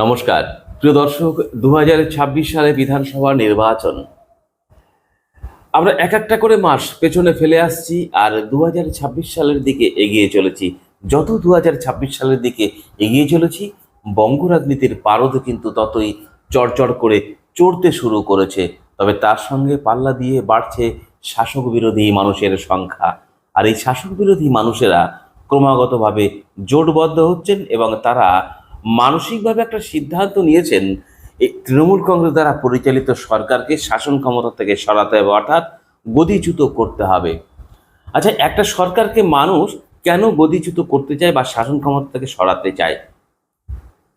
নমস্কার। প্রিয় দর্শক দু সালে বিধানসভা নির্বাচন। আমরা এক একটা করে মাস পেছনে ফেলে আসছি আর দু হাজার ছাব্বিশ সালের দিকে এগিয়ে চলেছি। যত দু হাজার ছাব্বিশ সালের দিকে এগিয়ে চলেছি, বঙ্গ রাজনীতির পারদ কিন্তু ততই চড়চড় করে চড়তে শুরু করেছে। তবে তার সঙ্গে পাল্লা দিয়ে বাড়ছে শাসক বিরোধী মানুষের সংখ্যা। আর এই শাসক বিরোধী মানুষেরা ক্রমাগতভাবে জোটবদ্ধ হচ্ছেন এবং তারা মানসিকভাবে একটা সিদ্ধান্ত নিয়েছেন এই তৃণমূল কংগ্রেস দ্বারা পরিচালিত সরকারকে শাসন ক্ষমতা থেকে সরাতে হবে, অর্থাৎ গদিচ্যুত করতে হবে। আচ্ছা একটা সরকারকে মানুষ কেন গদিচ্যুত করতে চায় বা শাসন ক্ষমতা থেকে সরাতে চায়?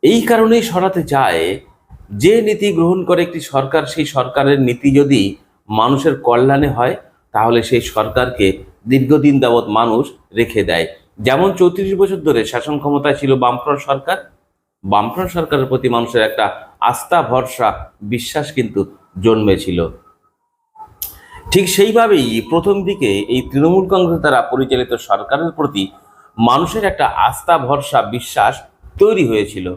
এই কারণেই সরাতে চায় যে নীতি গ্রহণ করে একটি সরকার, সেই সরকারের নীতি যদি মানুষের কল্যাণে হয়, তাহলে সেই সরকারকে দীর্ঘদিন যাবৎ মানুষ রেখে দেয়। যেমন চৌত্রিশ বছর ধরে শাসন ক্ষমতায় ছিল বামফ্রন্ট সরকার বামফ্রন্ট সরকারের প্রতি মানুষের একটা আস্থা, ভরসা, বিশ্বাস কিন্তু জন্মেছিল। ঠিক সেইভাবেই প্রথম দিকে এই তৃণমূল কংগ্রেস দ্বারা পরিচালিত সরকারের প্রতি মানুষের একটা আস্থা, ভরসা, বিশ্বাস তৈরি হয়েছিল।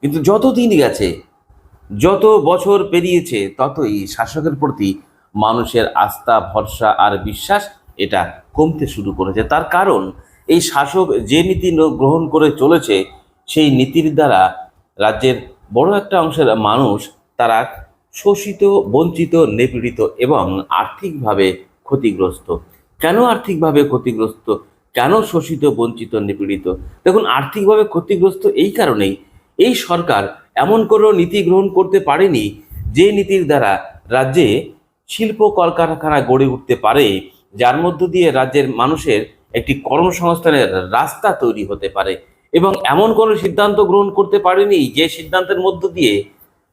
কিন্তু যত দিন গেছে, যত বছর পেরিয়েছে, ততই শাসকের প্রতি মানুষের আস্থা, ভরসা আর বিশ্বাস এটা কমতে শুরু করেছে। তার কারণ, এই শাসক যে নীতি গ্রহণ করে চলেছে সেই নীতির দ্বারা রাজ্যের বড় একটা অংশের মানুষ তারা শোষিত, বঞ্চিত, নিপীড়িত এবং আর্থিকভাবে ক্ষতিগ্রস্ত। কেন আর্থিকভাবে ক্ষতিগ্রস্ত? কেন শোষিত, বঞ্চিত, নিপীড়িত? দেখুন, আর্থিকভাবে ক্ষতিগ্রস্ত এই কারণেই এই সরকার এমন কোনো নীতি গ্রহণ করতে পারেনি যে নীতির দ্বারা রাজ্যে শিল্প কলকারখানা গড়ে উঠতে পারে, যার মধ্য দিয়ে রাজ্যের মানুষের একটি কর্মসংস্থানের রাস্তা তৈরি হতে পারে। এবং এমন কোনো সিদ্ধান্ত গ্রহণ করতে পারেনি যে সিদ্ধান্তের মধ্য দিয়ে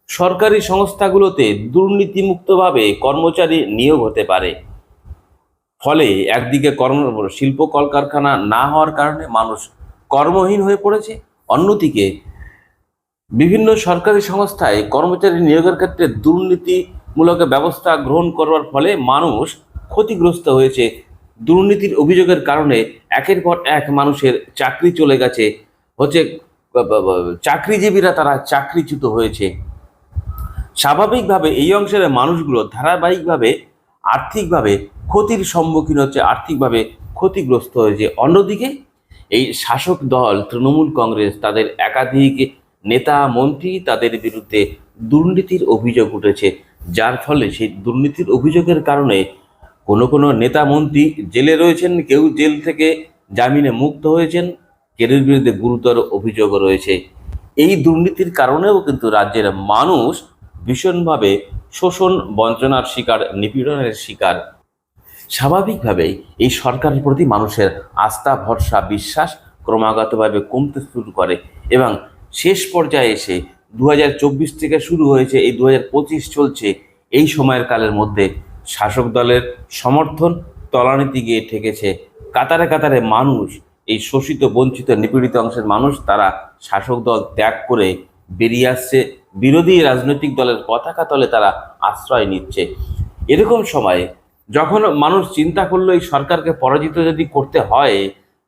সরকারি সংস্থাগুলোতে দুর্নীতিমুক্তভাবে কর্মচারী নিয়োগ হতে পারে। ফলে একদিকে কর্ম, শিল্প কলকারখানা না হওয়ার কারণে মানুষ কর্মহীন হয়ে পড়েছে, অন্যদিকে বিভিন্ন সরকারি সংস্থায় কর্মচারী নিয়োগের ক্ষেত্রে দুর্নীতিমূলক ব্যবস্থা গ্রহণ করবার ফলে মানুষ ক্ষতিগ্রস্ত হয়েছে। দুর্নীতির অভিযোগের কারণে একের পর এক মানুষের চাকরি চলে গেছে হচ্ছে চাকরিজীবীরা তারা চাকরিচ্যুত হয়েছে। স্বাভাবিকভাবে এই অংশের মানুষগুলো ধারাবাহিকভাবে আর্থিকভাবে ক্ষতির সম্মুখীন হচ্ছে, আর্থিকভাবে ক্ষতিগ্রস্ত হয়েছে। অন্যদিকে, এই শাসক দল, তৃণমূল কংগ্রেস, তাদের একাধিক নেতা, মন্ত্রী তাদের বিরুদ্ধে দুর্নীতির অভিযোগ উঠেছে। যার ফলে সেই দুর্নীতির অভিযোগের কারণে কোনো কোনো নেতা, মন্ত্রী জেলে রয়েছেন, কেউ জেল থেকে জামিনে মুক্ত হয়েছেন। কেউ বিরুদ্ধে গুরুতর অভিযোগ রয়েছে। এই দুর্নীতির কারণেও কিন্তু রাজ্যের মানুষ ভীষণভাবে শোষণ বঞ্চনার শিকার, নিপীড়নের শিকার। স্বাভাবিকভাবেই এই সরকারের প্রতি মানুষের আস্থা, ভরসা, বিশ্বাস ক্রমাগতভাবে কমতে শুরু করে এবং শেষ পর্যায়ে এসে দু হাজার চব্বিশ থেকে শুরু হয়েছে, এই দু হাজার পঁচিশ চলছে। এই সময়ের কালের মধ্যে শাসক দলের সমর্থন তলানিতে গিয়ে ঠেকেছে। কাতারে কাতারে মানুষ এই শোষিত, বঞ্চিত, নিপীড়িত অংশের মানুষ তারা শাসক দল ত্যাগ করে বেরিয়ে আসছে। বিরোধী রাজনৈতিক দলের পতাকা তলে তারা আশ্রয় নিচ্ছে। এরকম সময়ে যখন মানুষ চিন্তা করল এই সরকারকে পরাজিত যদি করতে হয়,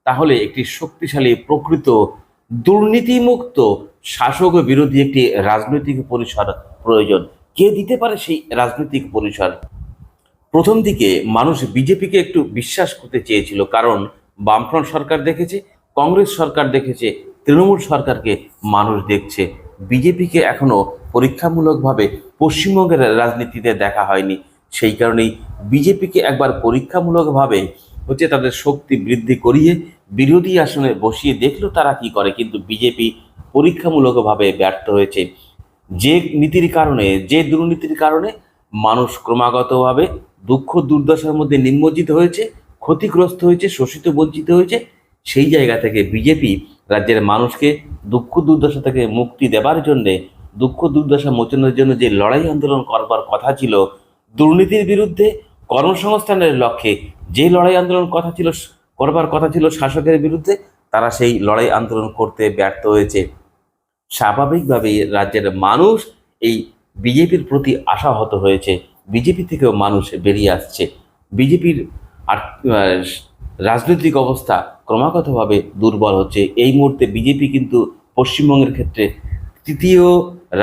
তাহলে একটি শক্তিশালী, প্রকৃত, দুর্নীতিমুক্ত শাসক বিরোধী একটি রাজনৈতিক পরিসর প্রয়োজন। কে দিতে পারে সেই রাজনৈতিক পরিসর? প্রথম দিকে মানুষ বিজেপিকে একটু বিশ্বাস করতে চেয়েছিল, কারণ বামফ্রন্ট সরকার দেখেছে, কংগ্রেস সরকার দেখেছে, তৃণমূল সরকারকে মানুষ দেখছে। বিজেপিকে এখনও পরীক্ষামূলকভাবে পশ্চিমবঙ্গের রাজনীতিতে দেখা হয়নি। সেই কারণেই বিজেপিকে একবার পরীক্ষামূলকভাবে হচ্ছে তাদের শক্তি বৃদ্ধি করিয়ে বিরোধী আসনে বসিয়ে দেখল তারা কি করে, কিন্তু বিজেপি পরীক্ষামূলকভাবে ব্যর্থ হয়েছে। যে নীতির কারণে, যে দুর্নীতির কারণে মানুষ ক্রমাগতভাবে দুঃখ দুর্দশার মধ্যে নিমজ্জিত হয়েছে। ক্ষতিগ্রস্ত হয়েছে, শোষিত, বঞ্চিত হয়েছে, সেই জায়গা থেকে বিজেপি রাজ্যের মানুষকে দুঃখ দুর্দশা থেকে মুক্তি দেবার জন্যে, দুঃখ দুর্দশা মোচনের জন্য যে লড়াই আন্দোলন করবার কথা ছিল, দুর্নীতির বিরুদ্ধে কর্মসংস্থানের লক্ষ্যে যে লড়াই আন্দোলন কথা ছিল, করবার কথা ছিল শাসকের বিরুদ্ধে, তারা সেই লড়াই আন্দোলন করতে ব্যর্থ হয়েছে। স্বাভাবিকভাবেই রাজ্যের মানুষ এই বিজেপির প্রতি আশাহত হয়েছে। বিজেপি থেকেও মানুষ বেরিয়ে আসছে। বিজেপির আর রাজনৈতিক অবস্থা ক্রমাগতভাবে দুর্বল হচ্ছে। এই মুহূর্তে বিজেপি কিন্তু পশ্চিমবঙ্গের ক্ষেত্রে তৃতীয়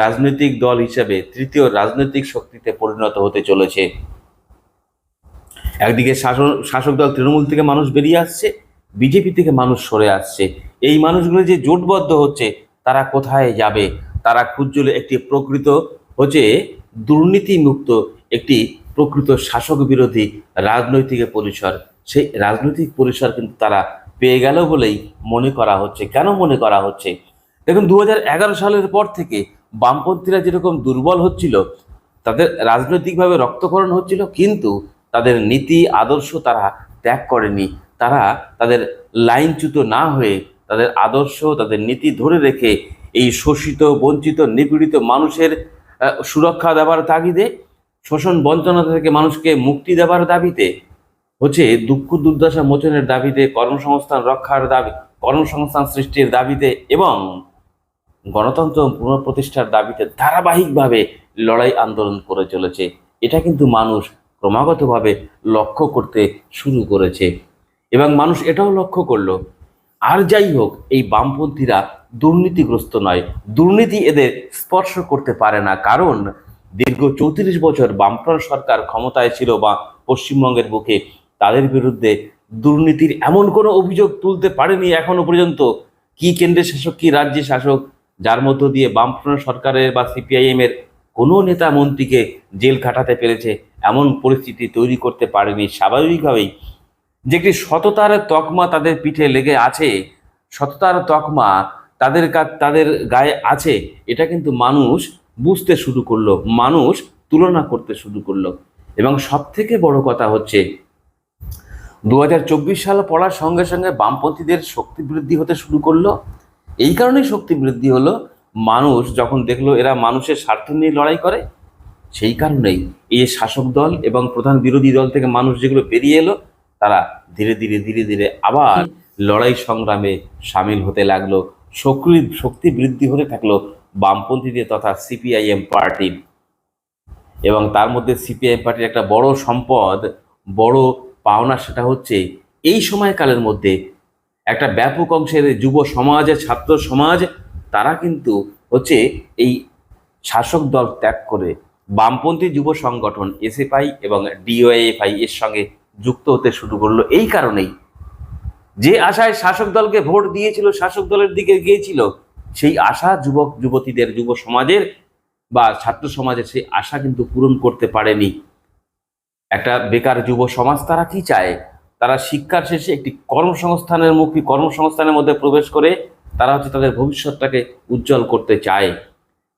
রাজনৈতিক দল হিসাবে, তৃতীয় রাজনৈতিক শক্তিতে পরিণত হতে চলেছে। একদিকে শাসন, শাসক দল তৃণমূল থেকে মানুষ বেরিয়ে আসছে, বিজেপি থেকে মানুষ সরে আসছে। এই মানুষগুলো যে জোটবদ্ধ হচ্ছে, তারা কোথায় যাবে? তারা খুঁজলে একটি প্রকৃত হচ্ছে দুর্নীতিমুক্ত একটি প্রকৃত শাসক বিরোধী রাজনৈতিক পরিসর। সেই রাজনৈতিক পরিসর কিন্তু তারা পেয়ে গেল বলেই মনে করা হচ্ছে। কেন মনে করা হচ্ছে? দেখুন দু হাজার এগারো সালের পর থেকে বামপন্থীরা যেরকম দুর্বল হচ্ছিল, তাদের রাজনৈতিকভাবে রক্তকরণ হচ্ছিল, কিন্তু তাদের নীতি, আদর্শ তারা ত্যাগ করেনি। তারা তাদের লাইনচ্যুত না হয়ে তাদের আদর্শ, তাদের নীতি ধরে রেখে এই শোষিত, বঞ্চিত, নিপীড়িত মানুষের সুরক্ষা দেওয়ার তাগিদে শোষণ বঞ্চনা থেকে মানুষকে মুক্তি দেওয়ার দাবিতে হচ্ছে দুঃখ দুর্দশা মোচনের দাবিতে কর্মসংস্থান রক্ষার দাবি, কর্মসংস্থান সৃষ্টির দাবিতে এবং গণতন্ত্র পুনঃপ্রতিষ্ঠার দাবিতে ধারাবাহিকভাবে লড়াই আন্দোলন করে চলেছে। এটা কিন্তু মানুষ ক্রমাগতভাবে লক্ষ্য করতে শুরু করেছে এবং মানুষ এটাও লক্ষ্য করল, আর যাই হোক, এই বামপন্থীরা দুর্নীতিগ্রস্ত নয়। দুর্নীতি এদের স্পর্শ করতে পারে না। কারণ দীর্ঘ চৌত্রিশ বছর বামফ্রন্ট সরকার ক্ষমতায় ছিল বা পশ্চিমবঙ্গের বুকে, তাদের বিরুদ্ধে দুর্নীতির এমন কোনো অভিযোগ তুলতে পারেনি এখনও পর্যন্ত। কি কেন্দ্রের শাসক, কি রাজ্যের শাসক, যার মধ্য দিয়ে বামফ্রন্ট সরকারের বা সিপিআইএম এর কোনো নেতা মন্ত্রীকে জেল খাটাতে পেরেছে, এমন পরিস্থিতি তৈরি করতে পারেনি স্বাভাবিকভাবেই। যে একটি সততার তকমা তাদের পিঠে লেগে আছে, সততার তকমা তাদের তাদের গায়ে আছে, এটা কিন্তু মানুষ বুঝতে শুরু করল, মানুষ তুলনা করতে শুরু করল। এবং সব থেকে বড় কথা হচ্ছে দু হাজার চব্বিশ সাল পড়ার সঙ্গে সঙ্গে বামপন্থীদের শক্তি বৃদ্ধি হতে শুরু করল। এই কারণেই শক্তি বৃদ্ধি হলো, মানুষ যখন দেখল এরা মানুষের স্বার্থ নিয়ে লড়াই করে, সেই কারণেই এই শাসক দল এবং প্রধান বিরোধী দল থেকে মানুষ যেগুলো বেরিয়ে এলো, তারা ধীরে ধীরে ধীরে ধীরে আবার লড়াই সংগ্রামে সামিল হতে লাগল শক্তি শক্তি বৃদ্ধি হতে থাকল বামপন্থীদের তথা সিপিআইএম পার্টির এবং তার মধ্যে সিপিআইএম পার্টির একটা বড় সম্পদ, বড় পাওনা সেটা হচ্ছে এই সময়কালের মধ্যে একটা ব্যাপক অংশের যুব সমাজ, ছাত্র সমাজ, তারা কিন্তু হচ্ছে এই শাসক দল ত্যাগ করে বামপন্থী যুব সংগঠন এসএফআই এবং ডিওএফআই এর সঙ্গে যুক্ত হতে শুরু করল। এই কারণেই যে আশায় শাসক দলকে ভোট দিয়েছিল, শাসক দলের দিকে গিয়েছিল সেই আশা যুবক, যুবতীদের, যুব সমাজের বা ছাত্র সমাজের সেই আশা কিন্তু পূরণ করতে পারেনি। একটা বেকার যুব সমাজ তারা কি চায়? তারা শিক্ষার শেষে একটি কর্মসংস্থানের মুখী, কর্মসংস্থানের মধ্যে প্রবেশ করে তারা হচ্ছে তাদের ভবিষ্যৎটাকে উজ্জ্বল করতে চায়।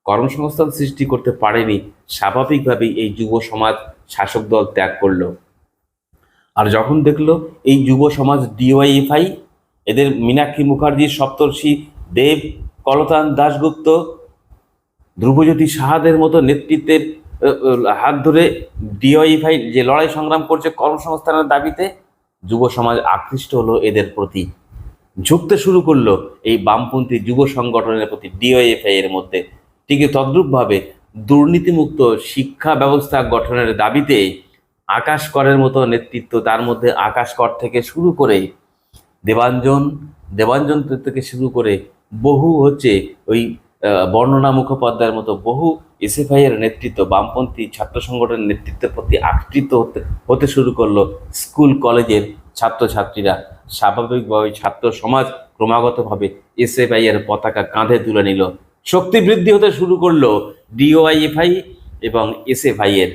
কর্মসংস্থান সৃষ্টি করতে পারেনি, স্বাভাবিকভাবেই এই যুব সমাজ শাসক দল ত্যাগ করল। আর যখন দেখল এই যুব সমাজ ডিওয়াইএফআই এদের মীনাক্ষী মুখার্জি সপ্তর্ষি দেব কলতান দাশগুপ্ত ধ্রুবজ্যোতি সাহাদের মতো নেতৃত্বের হাত ধরে ডিওয়াইফাই যে লড়াই সংগ্রাম করছে কর্মসংস্থানের দাবিতে যুব সমাজ আকৃষ্ট হলো এদের প্রতি। ঝুঁকতে শুরু করল এই বামপন্থী যুব সংগঠনের প্রতি ডিওএফআই এর মধ্যে। ঠিক তদ্রূপভাবে দুর্নীতিমুক্ত শিক্ষা ব্যবস্থা গঠনের দাবিতে আকাশ করের মতো নেতৃত্ব তার মধ্যে আকাশ কর থেকে শুরু করে দেবাঞ্জন দেবাঞ্জন থেকে শুরু করে বহু হচ্ছে ওই বর্ণনা মুখোপাধ্যায়ের মতো বহু এসএফআই এর নেতৃত্ব, বামপন্থী ছাত্র সংগঠনের নেতৃত্বের প্রতি আকৃষ্ট হতে হতে শুরু করল স্কুল, কলেজের ছাত্রছাত্রীরা। স্বাভাবিকভাবে ছাত্র সমাজ ক্রমাগতভাবে এসএফআই এর পতাকা কাঁধে তুলে নিল। শক্তি বৃদ্ধি হতে শুরু করল ডিওআইএফআই এবং এসএফআই এর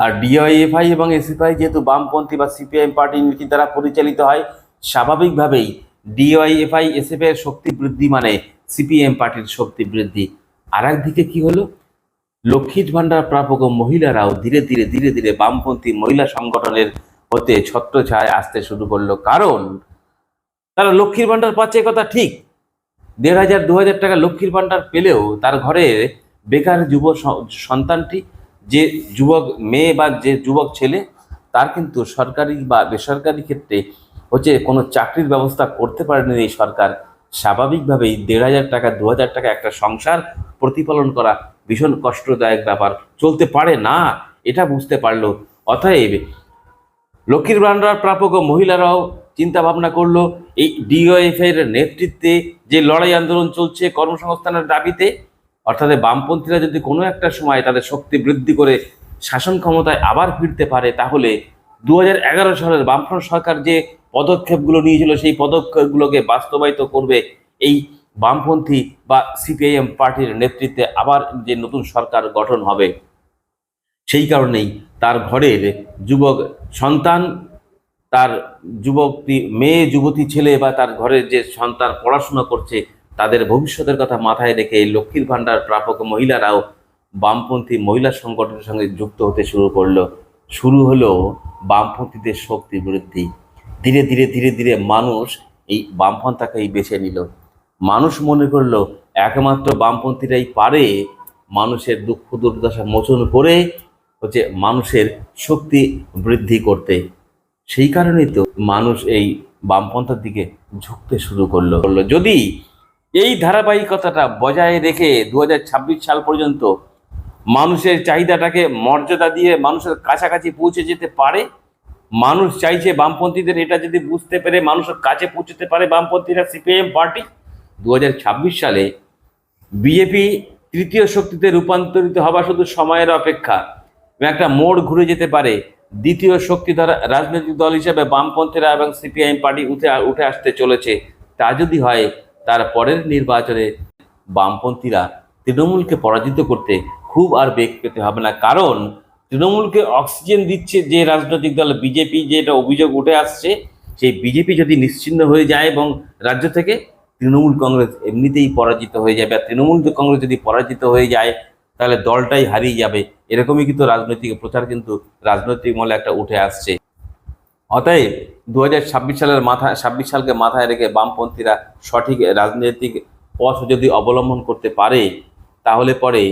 আর ডিওএফআই এবং এসএফআই যেহেতু বামপন্থী বা সিপিআইএম পার্টির নীতি দ্বারা পরিচালিত হয়, স্বাভাবিকভাবেই ডিওআইএফআই এসএফ এর শক্তি বৃদ্ধি মানে সিপিএম পার্টির শক্তি বৃদ্ধি। আর একদিকে কি হলো? লক্ষ্মীর ভাণ্ডার প্রাপক মহিলারাও ধীরে ধীরে ধীরে ধীরে বামপন্থী মহিলা সংগঠনের হতে ছত্র ছত্রছায় আসতে শুরু করল। কারণ তারা লক্ষ্মীর ভাণ্ডার পাচ্ছে কথা ঠিক। দেড় হাজার, দু হাজার টাকা লক্ষ্মীর ভাণ্ডার পেলেও তার ঘরে বেকার যুব সন্তানটি, যে যুবক মেয়ে বা যে যুবক ছেলে, তার কিন্তু সরকারি বা বেসরকারি ক্ষেত্রে হচ্ছে কোনো চাকরির ব্যবস্থা করতে পারেনি এই সরকার, স্বাভাবিকভাবেই দেড় হাজার টাকা, দু হাজার টাকা একটা সংসার প্রতিপালন করা ভীষণ কষ্টদায়ক ব্যাপার। চলতে পারে না, এটা বুঝতে পারল। অতএব লক্ষ্মীর ভাণ্ডার প্রাপক মহিলারাও চিন্তা ভাবনা করল, এই ডিওএফ এর নেতৃত্বে যে লড়াই আন্দোলন চলছে কর্মসংস্থানের দাবিতে, অর্থাৎ বামপন্থীরা যদি কোনো একটা সময় তাদের শক্তি বৃদ্ধি করে শাসন ক্ষমতায় আবার ফিরতে পারে, তাহলে দু হাজার এগারো সালের বামফ্রন্ট সরকার যে পদক্ষেপগুলো নিয়েছিল, সেই পদক্ষেপগুলোকে বাস্তবায়িত করবে এই বামপন্থী বা সিপিআইএম পার্টির নেতৃত্বে আবার যে নতুন সরকার গঠন হবে, সেই কারণেই তার ঘরের যুবক সন্তান, তার যুবকটি মেয়ে, যুবতী ছেলে বা তার ঘরের যে সন্তান পড়াশোনা করছে, তাদের ভবিষ্যতের কথা মাথায় রেখে লক্ষ্মীর ভাণ্ডার প্রাপক মহিলারাও বামপন্থী মহিলা সংগঠনের সঙ্গে যুক্ত হতে শুরু করল। শুরু হলো বামপন্থীদের শক্তি বৃদ্ধি। ধীরে ধীরে ধীরে ধীরে মানুষ এই বামপন্থাকেই বেছে নিল মানুষ মনে করল একমাত্র বামপন্থীরাই পারে মানুষের দুঃখ দুর্দশা মোচন করে হচ্ছে মানুষের শক্তি বৃদ্ধি করতে সেই কারণেই তো মানুষ এই বামপন্থার দিকে ঝুঁকতে শুরু করল করল। যদি এই ধারাবাহিকতাটা বজায় রেখে দু হাজার ছাব্বিশ সাল পর্যন্ত মানুষের চাহিদাটাকে মর্যাদা দিয়ে মানুষের কাছাকাছি পৌঁছে যেতে পারে মানুষ চাইছে বামপন্থীদের, এটা যদি বুঝতে পেরে মানুষের কাছে পৌঁছতে পারে বামপন্থীরা, সিপিএম পার্টি। দু হাজার ছাব্বিশ সালে বিজেপি তৃতীয় শক্তিতে রূপান্তরিত হওয়া শুধু সময়ের অপেক্ষা একটা মোড় ঘুরে যেতে পারে দ্বিতীয় শক্তি দ্বারা রাজনৈতিক দল হিসেবে বামপন্থীরা এবং সিপিআইএম পার্টি উঠে উঠে আসতে চলেছে। তা যদি হয়, তার পরের নির্বাচনে বামপন্থীরা তৃণমূলকে পরাজিত করতে খুব আর বেগ পেতে হবে না। কারণ তৃণমূলকে অক্সিজেন দিচ্ছে যে রাজনৈতিক দল বিজেপি যে এটা অভিযোগ উঠে আসছে, সেই বিজেপি যদি নিশ্চিন্ন হয়ে যায় এবং রাজ্য থেকে তৃণমূল কংগ্রেস এমনিতেই পরাজিত হয়ে যাবে। আর তৃণমূল কংগ্রেস যদি পরাজিত হয়ে যায়, তাহলে দলটাই হারিয়ে যাবে। এরকমই কিন্তু রাজনৈতিক প্রচার কিন্তু রাজনৈতিক মহলে একটা উঠে আসছে। অতএব দু হাজার ছাব্বিশ সালের মাথা, ছাব্বিশ সালকে মাথায় রেখে বামপন্থীরা সঠিক রাজনৈতিক পথ যদি অবলম্বন করতে পারে, তাহলে পরে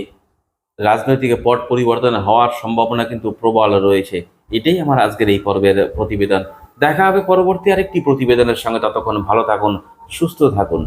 রাজনৈতিক পট পরিবর্তন হওয়ার সম্ভাবনা কিন্তু প্রবল রয়েছে। এটাই আমার আজকের এই পর্বের প্রতিবেদন। দেখা হবে পরবর্তী আরেকটি প্রতিবেদনের সঙ্গে। ততক্ষণ ভালো থাকুন, সুস্থ থাকুন।